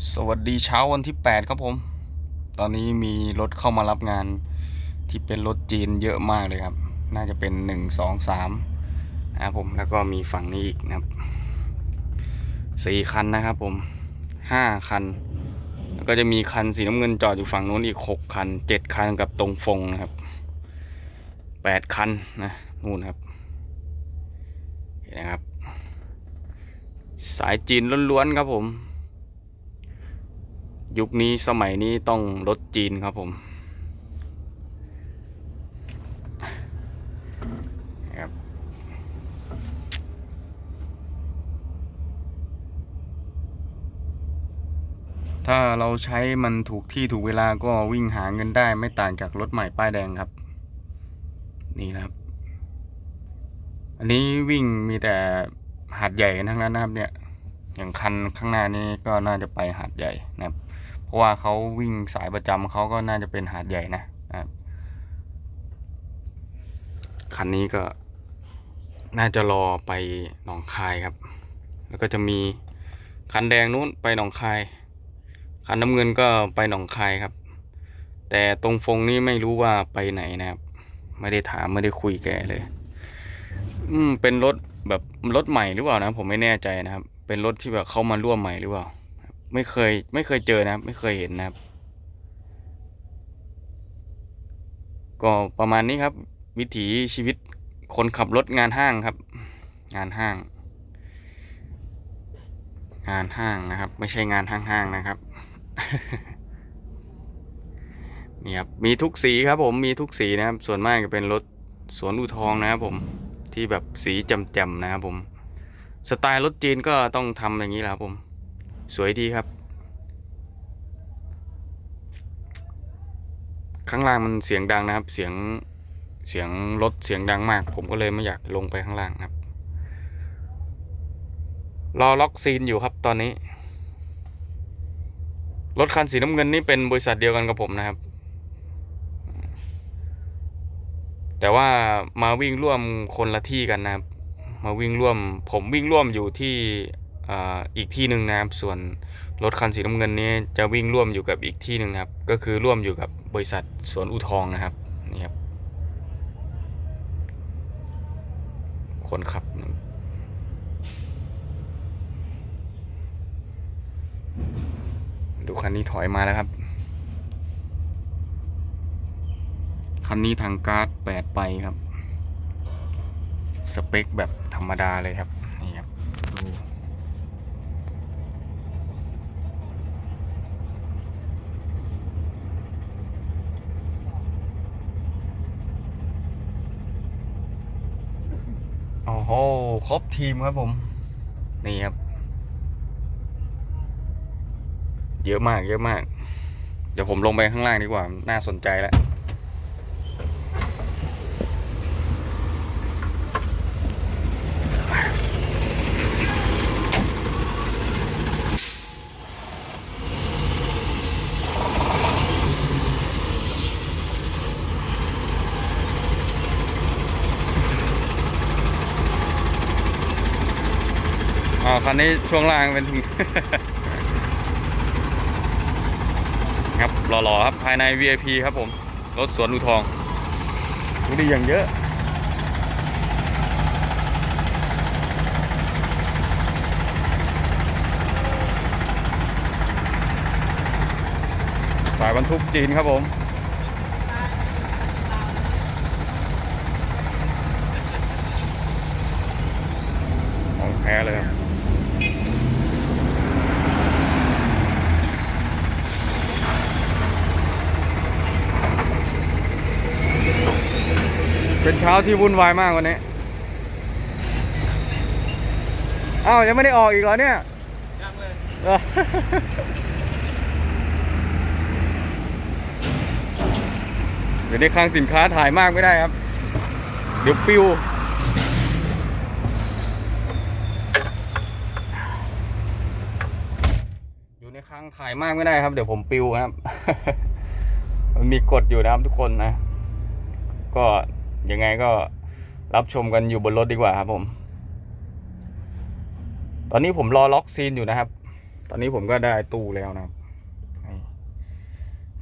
สวัสดีเช้าวันที่ 8 ครับผม ตอนนี้มีรถเข้ามารับงานที่เป็นรถจีนเยอะมากเลยครับ น่าจะเป็น 1 2 3นะครับผมแล้วก็มีฝั่งนี้อีกนะครับ 4 คันนะครับผม 5 คัน แล้วก็จะมีคันสีน้ำเงินจอดอยู่ฝั่งนู้นอีก 6 คัน 7 คันกับตรงฟงนะครับ 8 คันนะนู่นครับเห็นนะครับ สายจีนล้วนๆครับผม ยุคนี้สมัยนี้ต้องรถจีนครับผมครับถ้าเราใช้มันถูกที่ถูกเวลาก็วิ่งหาเงินได้ไม่ต่างจากรถใหม่ป้ายแดงครับ นี่ครับ อันนี้วิ่งมีแต่หาดใหญ่ทั้งนั้นนะครับเนี่ยอย่างคันข้างหน้านี้ก็น่าจะไปหาดใหญ่นะครับ ราะว่าเขาวิ่งสายประจำเขาก็น่าจะเป็นหาดใหญ่นะนะครับคันนี้ก็น่าจะรอไปหนองคายครับ แล้วก็จะมีคันแดงนู้นไปหนองคาย คันน้ำเงินก็ไปหนองคายครับ แต่ตรงฟงนี่ไม่รู้ว่าไปไหนนะครับ ไม่ได้ถามไม่ได้คุยแกเลย อืมเป็นรถแบบรถใหม่หรือเปล่านะ ผมไม่แน่ใจนะครับ เป็นรถที่แบบเข้ามาร่วมใหม่หรือเปล่า ไม่เคยไม่เคยเจอนะครับ ไม่เคยเห็นนะครับ ก็ประมาณนี้ครับ วิถีชีวิตคนขับรถงานห้างครับ งานห้าง งานห้างนะครับ ไม่ใช่งานห้างๆนะครับนี่ครับมีทุกสีครับผมมีทุกสีนะครับ ส่วนมากจะเป็นรถสวนอูทองนะครับผมที่แบบสีจำๆนะครับผม สไตล์รถจีนก็ต้องทำอย่างนี้แหละครับผม สวยดีครับ ข้างล่างมันเสียงดังนะครับ เสียงเสียงรถเสียงดังมาก ผมก็เลยไม่อยากลงไปข้างล่างครับ รอล็อกซีนอยู่ครับตอนนี้ รถคันสีน้ำเงินนี่เป็นบริษัทเดียวกันกับผมนะครับ แต่ว่ามาวิ่งร่วมคนละที่กันนะครับ มาวิ่งร่วม ผมวิ่งร่วมอยู่ที่ อีกที่หนึ่งนะครับ ส่วนรถคันสีน้ำเงินนี้จะวิ่งร่วมอยู่กับอีกที่หนึ่งครับ ก็คือร่วมอยู่กับบริษัทสวนอุทองนะครับนี่ครับ คนขับดูคันนี้ถอยมาแล้วครับ คันนี้ทางการ์ดแปดไปครับ สเปคแบบธรรมดาเลยครับ นี่ครับ ดู โอ้โหครบทีมครับผม นี่ครับ เยอะมากเยอะมาก เดี๋ยวผมลงไปข้างล่างดีกว่า น่าสนใจแล้ว อ๋อ คันนี้ช่วงล่างเป็น ครับหล่อๆครับ ภายใน VIP ครับผม รถสวนอุทองดูดีอย่างเยอะสายบรรทุกจีนครับผม ของแท้เลยครับ เป็นเช้าที่วุ่นวายมากวันนี้อ้าวยังไม่ได้ออกอีกเหรอเนี่ยยังเลยเออเดี๋ยวในคลังสินค้าถ่ายมากไม่ได้ครับ เดี๋ยวปิวอยู่ในคลังถ่ายมากไม่ได้ครับ เดี๋ยวผมปิวนะครับ มันมีกฎอยู่นะครับทุกคนนะ ก็ ยังไงก็รับชมกันอยู่บนรถดีกว่าครับผม ตอนนี้ผมรอล็อกซีนอยู่นะครับ ตอนนี้ผมก็ได้ตู้แล้วนะครับ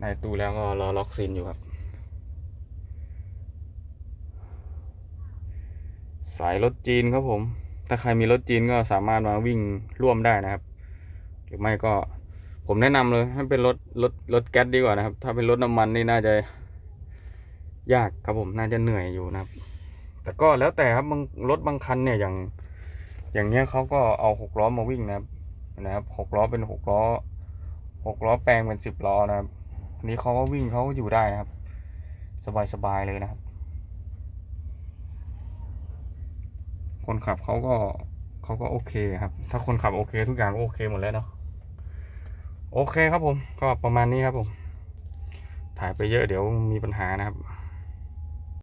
ได้ตู้แล้วก็รอล็อกซินอยู่ครับ สายรถจีนครับผม ถ้าใครมีรถจีนก็สามารถมาวิ่งร่วมได้นะครับ หรือไม่ก็ผมแนะนำเลยให้เป็นรถรถรถแก๊สดีกว่านะครับ ถ้าเป็นรถน้ำมันนี่น่าจะ ยากครับผมน่าจะเหนื่อยอยู่นะครับ แต่ก็แล้วแต่ครับบางรถบางคันเนี่ยอย่าง อย่างเงี้ยเขาก็เอาหกล้อมาวิ่งนะครับนะครับหกล้อเป็นหกล้อหกล้อแปลงเป็นสิบล้อนะครับอันนี้เขาก็วิ่งเขาก็อยู่ได้นะครับ สบายๆเลยนะครับ คนขับเขาก็เขาก็โอเคครับ ถ้าคนขับโอเค ทุกอย่างก็โอเคหมดแล้วเนาะโอเคครับผม ก็ประมาณนี้ครับผม ถ่ายไปเยอะเดี๋ยวมีปัญหานะครับ